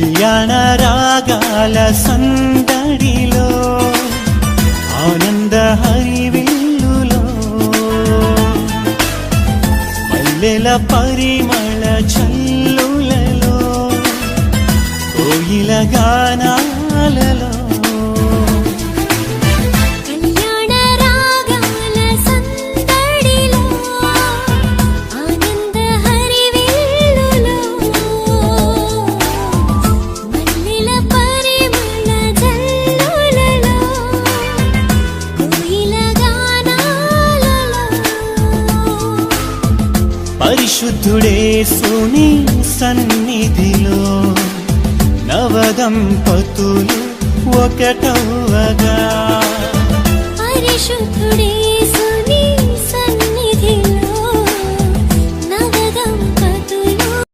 కళ్యాణ రాగాల సందడిలో ఆనంద హరివిల్లులో మల్లెల పరిమళ చల్లులలో కోయిల గానాలలో పరిశుద్ధుడే సుని సన్నిధిలో నవదంపతులు ఒకటవగా